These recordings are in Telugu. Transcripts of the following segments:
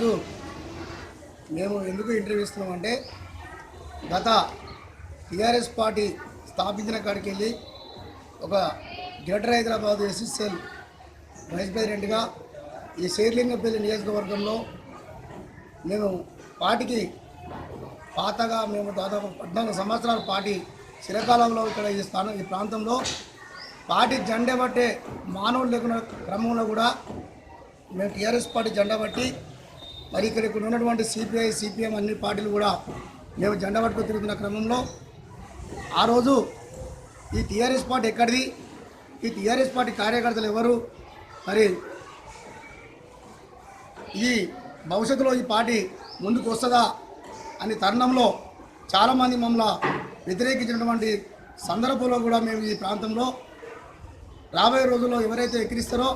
ఈరోజు మేము ఎందుకు ఇంటర్వ్యూ ఇస్తున్నామంటే గత టీఆర్ఎస్ పార్టీ స్థాపించిన కాడికి వెళ్ళి ఒక గ్రేటర్ హైదరాబాద్ ఎస్ఎస్ఎల్ వైస్ ప్రెసిడెంట్గా ఈ శేర్లింగపల్లి నియోజకవర్గంలో మేము పార్టీకి పాతగా మేము దాదాపు పద్నాలుగు సంవత్సరాల పార్టీ చిరకాలంలో ఇక్కడ ఈ స్థానం ఈ ప్రాంతంలో పార్టీ జెండా పట్టే మానవులు లేకున్న క్రమంలో కూడా మేము టీఆర్ఎస్ పార్టీ జెండా బట్టి మరి ఇక్కడ ఇక్కడ ఉన్నటువంటి సిపిఐ సిపిఎం అన్ని పార్టీలు కూడా మేము జెండా పట్టుకు తిరుగుతున్న క్రమంలో ఆ రోజు ఈ టీఆర్ఎస్ పార్టీ ఎక్కడిది? ఈ టీఆర్ఎస్ పార్టీ కార్యకర్తలు ఎవరు? మరి ఈ భవిష్యత్తులో ఈ పార్టీ ముందుకు వస్తుందా అనే తరుణంలో చాలామంది మమ్మల్ని వ్యతిరేకించినటువంటి సందర్భంలో కూడా మేము ఈ ప్రాంతంలో రాబోయే రోజుల్లో ఎవరైతే ఎక్కిరిస్తారో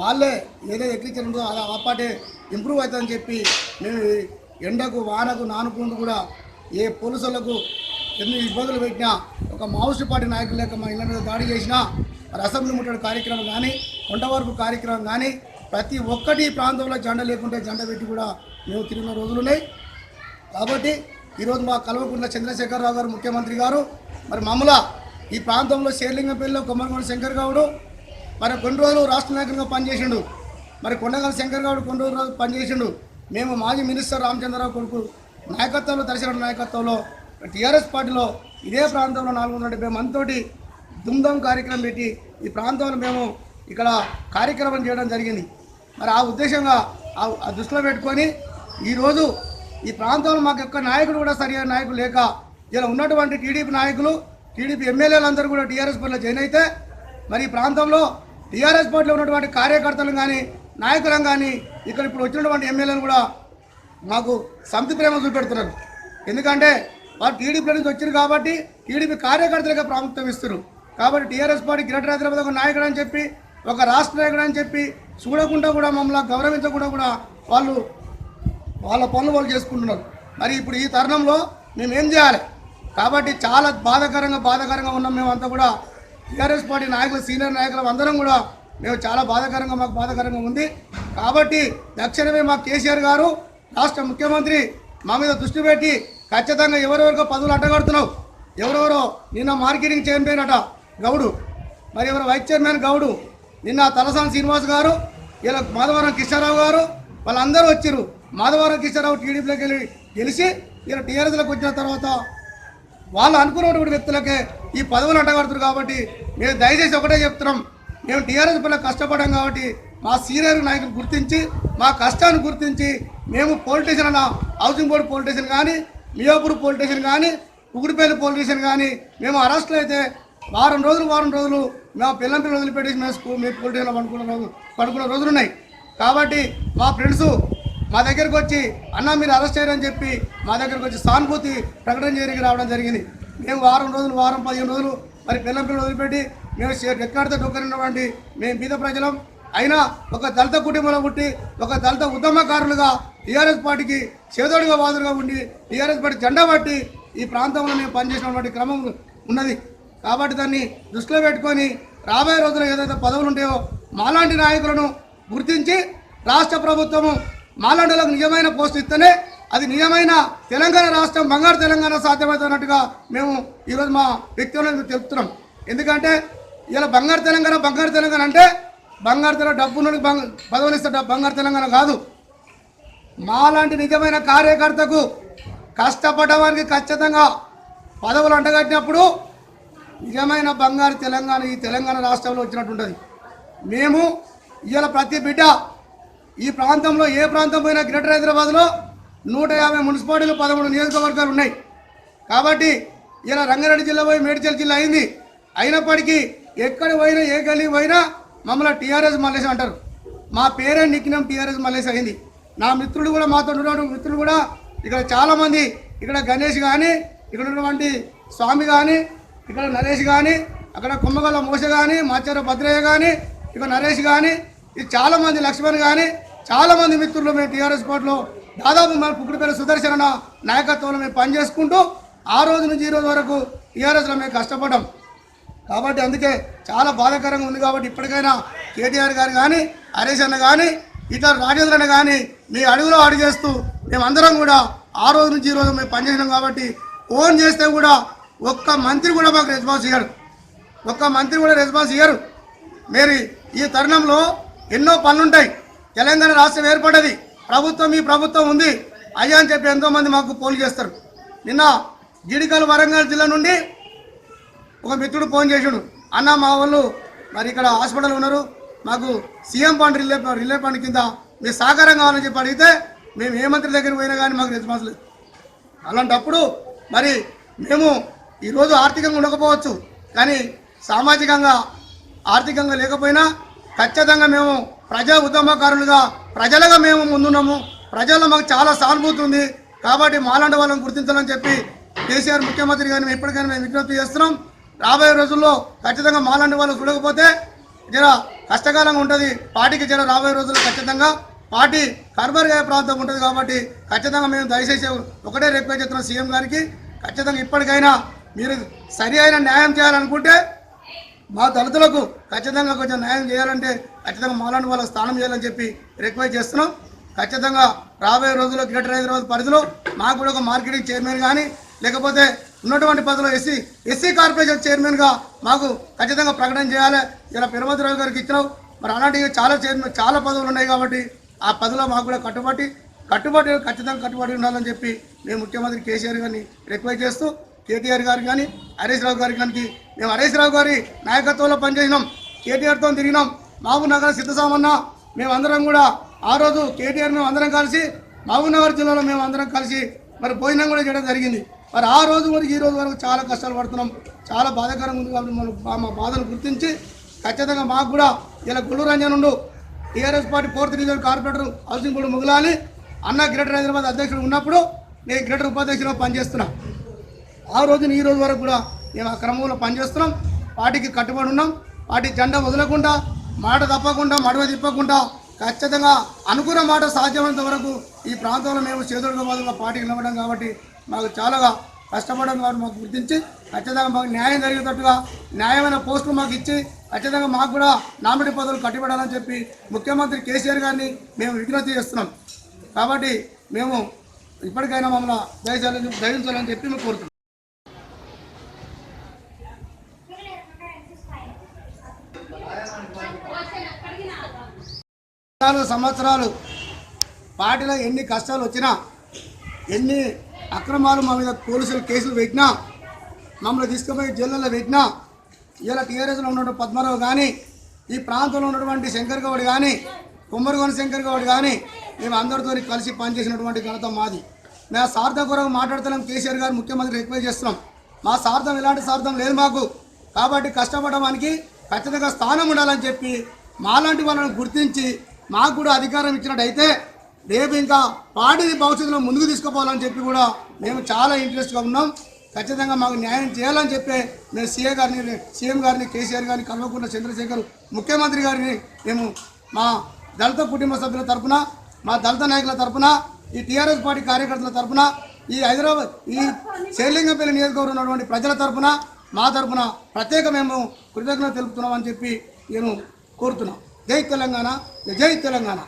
వాళ్ళే ఏదైతే ఎక్కిరించారో అలా ఆ పార్టీ ఇంప్రూవ్ అవుతుందని చెప్పి మేము ఎండకు వానకు నానుకుంటూ కూడా ఏ పోలీసులకు ఎన్ని ఇబ్బందులు పెట్టినా ఒక మావోయిస్ట్ పార్టీ నాయకులు లేక మా ఇళ్ళ మీద దాడి చేసినా మరి అసెంబ్లీ ముట్టడి కార్యక్రమం కానీ కొండవరపు కార్యక్రమం కానీ ప్రతి ఒక్కటి ప్రాంతంలో జెండా లేకుంటే జెండా పెట్టి కూడా మేము తిరిగిన రోజులు ఉన్నాయి. కాబట్టి ఈరోజు మా కల్వకుంట్ల చంద్రశేఖరరావు గారు ముఖ్యమంత్రి గారు మరి మమ్మల ఈ ప్రాంతంలో శేర్లింగపల్లిలో కొమ్మరగొండ శంకర్ గౌడు మరి కొన్ని రోజులు రాష్ట్ర నాయకులుగా పనిచేసిండు. మరి కొండగల శంకర్ గౌడ్ కొండూరు రోజులు పనిచేసిండు. మేము మాజీ మినిస్టర్ రామచంద్రరావు కొడుకు నాయకత్వంలో దర్శన నాయకత్వంలో టీఆర్ఎస్ పార్టీలో ఇదే ప్రాంతంలో నాలుగు వందల డెబ్బై మందితోటి దుమ్దం కార్యక్రమం పెట్టి ఈ ప్రాంతంలో మేము ఇక్కడ కార్యక్రమం చేయడం జరిగింది. మరి ఆ ఉద్దేశంగా ఆ- దృష్టిలో పెట్టుకొని ఈరోజు ఈ ప్రాంతంలో మాకు యొక్క నాయకుడు కూడా సరైన నాయకులు లేక ఇలా ఉన్నటువంటి టీడీపీ నాయకులు టీడీపీ ఎమ్మెల్యేలందరూ కూడా టీఆర్ఎస్ పార్టీలో జాయిన్ అయితే మరి ఈ ప్రాంతంలో టీఆర్ఎస్ పార్టీలో ఉన్నటువంటి కార్యకర్తలు కానీ నాయకులం కానీ ఇక్కడ ఇప్పుడు వచ్చినటువంటి ఎమ్మెల్యేలు కూడా మాకు సమితి ప్రేమ చూపెడుతున్నారు. ఎందుకంటే వారు టీడీపీ నుంచి వచ్చారు కాబట్టి టీడీపీ కార్యకర్తలుగా ప్రాముఖ్యం ఇస్తారు కాబట్టి టీఆర్ఎస్ పార్టీ గ్రేటర్ హైదరాబాద్ ఒక నాయకుడు అని చెప్పి ఒక రాష్ట్ర నాయకుడు అని చెప్పి చూడకుండా కూడా మమ్మల్ని గౌరవించకుండా కూడా వాళ్ళు వాళ్ళ పనులు వాళ్ళు చేసుకుంటున్నారు. మరి ఇప్పుడు ఈ తరుణంలో మేము ఏం చేయాలి? కాబట్టి చాలా బాధాకరంగా బాధాకరంగా ఉన్నాం మేమంతా కూడా. టీఆర్ఎస్ పార్టీ నాయకులు సీనియర్ నాయకులు అందరం కూడా మేము చాలా బాధాకరంగా మాకు బాధాకరంగా ఉంది. కాబట్టి తక్షణమే మా కేసీఆర్ గారు రాష్ట్ర ముఖ్యమంత్రి మా మీద దృష్టి పెట్టి ఖచ్చితంగా ఎవరెవరికో పదవులు అడ్డగడుతున్నావు. ఎవరెవరో నిన్న మార్కెటింగ్ చైర్మన్ అట గౌడు మరి ఎవరు వైస్ చైర్మన్ గౌడు నిన్న తలసాని శ్రీనివాస్ గారు ఇలా మాధవరం కిషారావు గారు వాళ్ళందరూ వచ్చారు మాధవరం కిషారావు టీడీపీలోకి వెళ్ళి గెలిచి ఇలా టీఆర్ఎస్లోకి వచ్చిన తర్వాత వాళ్ళు అనుకున్నటువంటి వ్యక్తులకే ఈ పదవులు అడ్డగడుతున్నారు కాబట్టి మేము దయచేసి ఒకటే చెప్తున్నాం. మేము టీఆర్ఎస్ పిల్లలు కష్టపడాం కాబట్టి మా సీనియర్ నాయకులు గుర్తించి మా కష్టాన్ని గుర్తించి మేము పోలీస్ స్టేషన్ అన్న హౌసింగ్ బోర్డు పోలీస్ స్టేషన్ కానీ మియాపూర్ పోలీస్ స్టేషన్ కానీ ఉగుడిపల్లి పోలీస్ స్టేషన్ కానీ మేము అరెస్టులు అయితే వారం రోజులు వారం రోజులు మా పిల్లల పిల్లలు వదిలిపెట్టేసి మేము స్కూల్ మీ పోలీస్ పడుకున్న రోజు పడుకున్న రోజులు ఉన్నాయి. కాబట్టి మా ఫ్రెండ్స్ మా దగ్గరకు వచ్చి అన్న మీరు అరెస్ట్ అయ్యారని చెప్పి మా దగ్గరకు వచ్చి సానుభూతి ప్రకటన చేయడానికి రావడం జరిగింది. మేము వారం రోజులు వారం పదిహేను రోజులు మరి పిల్లల పిల్లలు వదిలిపెట్టి మేము ఎక్కడితో డొక్కరినటువంటి మేము బీద ప్రజలం. అయినా ఒక దళిత కుటుంబంలో పుట్టి ఒక దళిత ఉద్యమకారులుగా టీఆర్ఎస్ పార్టీకి చేదోడుగా వాదులుగా ఉండి టీఆర్ఎస్ పార్టీ జెండా పట్టి ఈ ప్రాంతంలో మేము పనిచేసినటువంటి క్రమం ఉన్నది. కాబట్టి దాన్ని దృష్టిలో పెట్టుకొని రాబోయే రోజుల్లో ఏదైతే పదవులు ఉంటాయో మాలాంటి నాయకులను గుర్తించి రాష్ట్ర ప్రభుత్వము మాలాంటిలకు నిజమైన పోస్టు ఇస్తేనే అది నిజమైన తెలంగాణ రాష్ట్రం బంగారు తెలంగాణ సాధ్యమవుతున్నట్టుగా మేము ఈరోజు మా వ్యక్తులను తెలుపుతున్నాం ఎందుకంటే ఇలా బంగారు తెలంగాణ బంగారు తెలంగాణ అంటే బంగారు తెలంగాణ డబ్బు నుండి బంగ పదవులు బంగారు తెలంగాణ కాదు. మాలాంటి నిజమైన కార్యకర్తకు కష్టపడడానికి ఖచ్చితంగా పదవులు అంటగట్టినప్పుడు నిజమైన బంగారు తెలంగాణ ఈ తెలంగాణ రాష్ట్రంలో వచ్చినట్టు ఉంటుంది మేము ఇవాళ ప్రతి బిడ్డ ఈ ప్రాంతంలో ఏ ప్రాంతం పోయినా గ్రేటర్ హైదరాబాద్లో నూట యాభై మున్సిపాలిటీలు పదమూడు నియోజకవర్గాలు ఉన్నాయి. కాబట్టి ఇలా రంగారెడ్డి జిల్లా పోయి మేడ్చల్ జిల్లా అయింది. అయినప్పటికీ ఎక్కడ పోయినా ఏ గల్లీ పోయినా మమ్మల్ని టీఆర్ఎస్ మల్లేసి అంటారు. మా పేరే నిక్కినాం టీఆర్ఎస్ మల్లేసి అయింది. నా మిత్రుడు కూడా మాతో ఉన్నటువంటి మిత్రులు కూడా ఇక్కడ చాలామంది ఇక్కడ గణేష్ కానీ ఇక్కడ ఉన్నటువంటి స్వామి కానీ ఇక్కడ నరేష్ కానీ అక్కడ కుమ్మగల మోస కానీ మాచార భద్రయ్య కానీ ఇక్కడ నరేష్ కానీ ఇది చాలామంది లక్ష్మణ్ కానీ చాలామంది మిత్రులు మేము టీఆర్ఎస్ పార్టీలో దాదాపు మన పుక్కుడిపేట సుదర్శన నాయకత్వంలో మేము పనిచేసుకుంటూ ఆ రోజు నుంచి ఈ రోజు వరకు టీఆర్ఎస్లో మేము కష్టపడ్డాం. కాబట్టి అందుకే చాలా బాధాకరంగా ఉంది కాబట్టి ఇప్పటికైనా కేటీఆర్ గారు కానీ హరీష్ అన్న కానీ ఇతర రాజేంద్ర అన్న కానీ మీ అడుగులో అడిగేస్తూ మేమందరం కూడా ఆ రోజు నుంచి ఈ రోజు మేము పనిచేసినాం కాబట్టి ఫోన్ చేస్తే కూడా ఒక్క మంత్రి కూడా మాకు రెస్పాన్స్ ఇయ్యరు. ఒక్క మంత్రి కూడా రెస్పాన్స్ ఇయ్యరు. మీరు ఈ తరుణంలో ఎన్నో పనులుంటాయి. తెలంగాణ రాష్ట్రం ఏర్పడ్డది. ప్రభుత్వం ఈ ప్రభుత్వం ఉంది. అయ్యా అని చెప్పి ఎంతోమంది మాకు పోలు చేస్తారు. నిన్న జిడికల్ వరంగల్ జిల్లా నుండి ఒక మిత్రుడు ఫోన్ చేసాడు అన్న మా వాళ్ళు మరి ఇక్కడ హాస్పిటల్ ఉన్నారు. మాకు CM fund relief relief fund కింద మీరు సహకారం కావాలని చెప్పి అడిగితే మేము ఏ మంత్రి దగ్గరికి పోయినా కానీ మాకు రెస్పాన్స్ లేదు. అలాంటప్పుడు మరి మేము ఈరోజు ఆర్థికంగా ఉండకపోవచ్చు. కానీ సామాజికంగా ఆర్థికంగా లేకపోయినా ఖచ్చితంగా మేము ప్రజా ఉద్యమకారులుగా ప్రజలుగా మేము ముందున్నాము. ప్రజల్లో మాకు చాలా సానుభూతి ఉంది. కాబట్టి మాలాంటి వాళ్ళని గుర్తించాలని చెప్పి కేసీఆర్ ముఖ్యమంత్రి గారిని మేము ఎప్పటికైనా మేము విజ్ఞప్తి చేస్తున్నాం. రాబోయే రోజుల్లో ఖచ్చితంగా మాలాంటి వాళ్ళు చూడకపోతే జర కష్టకాలంగా ఉంటుంది. పార్టీకి జర రాబోయే రోజుల్లో ఖచ్చితంగా పార్టీ కర్మరిగా ప్రాంతం ఉంటుంది కాబట్టి ఖచ్చితంగా మేము దయచేసి ఒకటే రిక్వెస్ట్ చేస్తున్నాం సీఎం గారికి. ఖచ్చితంగా ఇప్పటికైనా మీరు సరి అయిన న్యాయం చేయాలనుకుంటే మా దళితులకు ఖచ్చితంగా కొంచెం న్యాయం చేయాలంటే ఖచ్చితంగా మాలాంటి వాళ్ళ స్థానం చేయాలని చెప్పి రిక్వెస్ట్ చేస్తున్నాం. ఖచ్చితంగా రాబోయే రోజుల్లో గ్రేటర్ హైదరాబాద్ పరిధిలో మాకు కూడా ఒక మార్కెటింగ్ చైర్మన్ కానీ లేకపోతే ఉన్నటువంటి పదవిలో ఎస్సీ ఎస్సీ కార్పొరేషన్ చైర్మన్గా మాకు ఖచ్చితంగా ప్రకటన చేయాలి. ఇలా పెరుమతిరావు గారికి ఇచ్చినావు మరి అలాంటివి చాలా చైర్మన్ చాలా పదవులు ఉన్నాయి కాబట్టి ఆ పదవిలో మాకు కూడా కట్టుబడి కట్టుబడి ఖచ్చితంగా కట్టుబడి ఉండాలని చెప్పి మేము ముఖ్యమంత్రి కేసీఆర్ గారిని రిక్వెస్ట్ చేస్తూ కేటీఆర్ గారు కానీ హరీష్ రావు గారి కానీ మేము హరీష్ రావు గారి నాయకత్వంలో పనిచేసినాం. కేటీఆర్తో తిరిగినాం. మహబూబ్ నగర్ సిద్ధసామన్న మేమందరం కూడా ఆ రోజు కేటీఆర్ మేము అందరం కలిసి మహబూబ్ నగర్ జిల్లాలో మేము అందరం కలిసి మరి భోజనం కూడా చేయడం జరిగింది. మరి ఆ రోజు వరకు ఈ రోజు వరకు చాలా కష్టాలు పడుతున్నాం. చాలా బాధాకరంగా ఉంది కాబట్టి మనం మా- మా బాధను గుర్తించి ఖచ్చితంగా మాకు కూడా ఇలా గుళ్ళు రంజనుండు TRS party fourth division corporator housing కూడా ముగలాలి. అన్న గ్రేటర్ హైదరాబాద్ అధ్యక్షుడు ఉన్నప్పుడు నేను గ్రేటర్ ఉపాధ్యక్షుడిగా పనిచేస్తున్నా. ఆ రోజున ఈ రోజు వరకు కూడా మేము ఆ క్రమంలో పనిచేస్తున్నాం. పార్టీకి కట్టుబడి ఉన్నాం. పార్టీ జెండా వదలకుండా మాట తప్పకుండా మడవ తిప్పకుండా ఖచ్చితంగా అనుకున్న మాట సాధ్యమైనంత వరకు ఈ ప్రాంతంలో మేము చేతుడుగా పార్టీకి నిలవడం కాబట్టి మాకు చాలా కష్టపడడం వారు మాకు గుర్తించి ఖచ్చితంగా మాకు న్యాయం జరిగేటట్టుగా న్యాయమైన పోస్టులు మాకు ఇచ్చి ఖచ్చితంగా మాకు కూడా నామినీ పదవులు కట్టిపెట్టాలని చెప్పి ముఖ్యమంత్రి కేసీఆర్ గారిని మేము విజ్ఞప్తి చేస్తున్నాం. కాబట్టి మేము ఇప్పటికైనా మమ్మల్ని దయచేయాలని దయించాలని చెప్పి మేము కోరుతున్నాం. సంవత్సరాలు పార్టీలో ఎన్ని కష్టాలు వచ్చినా ఎన్ని అక్రమాలు మా మీద పోలీసులు కేసులు పెట్టినా మమ్మల్ని తీసుకుపోయి జైళ్ళలో పెట్టినా ఇలా టీఆర్ఎస్లో ఉన్నటువంటి పద్మారావు కానీ ఈ ప్రాంతంలో ఉన్నటువంటి శంకర్ గౌడ్ కానీ కుమ్మరిగోని శంకర్ గౌడ్ కానీ మేము అందరితో కలిసి పనిచేసినటువంటి ఘనత మాది. మేము సార్థం కొరకు మాట్లాడుతున్నాం కేసీఆర్ గారు ముఖ్యమంత్రి రిక్వెస్ట్ చేస్తున్నాం. మా సార్థం ఎలాంటి సార్థం లేదు మాకు. కాబట్టి కష్టపడడానికి ఖచ్చితంగా స్థానం ఉండాలని చెప్పి మాలాంటి వాళ్ళని గుర్తించి మాకు కూడా అధికారం ఇచ్చినట్టయితే రేపు ఇంకా పార్టీని భవిష్యత్తులో ముందుకు తీసుకుపోవాలని చెప్పి కూడా మేము చాలా ఇంట్రెస్ట్గా ఉన్నాం. ఖచ్చితంగా మాకు న్యాయం చేయాలని చెప్పే మేము సీఏ గారిని సీఎం గారిని కేసీఆర్ గారిని కల్వకుంట్ల చంద్రశేఖర్ ముఖ్యమంత్రి గారిని మేము మా దళిత కుటుంబ సభ్యుల తరఫున మా దళిత నాయకుల తరఫున ఈ టీఆర్ఎస్ పార్టీ కార్యకర్తల తరఫున ఈ హైదరాబాద్ ఈ శేర్లింగంపల్లి నియోజకవర్గం ఉన్నటువంటి ప్రజల తరఫున మా తరపున ప్రత్యేక మేము కృతజ్ఞత తెలుపుతున్నామని చెప్పి నేను కోరుతున్నాం. జై తెలంగాణ జై తెలంగాణ.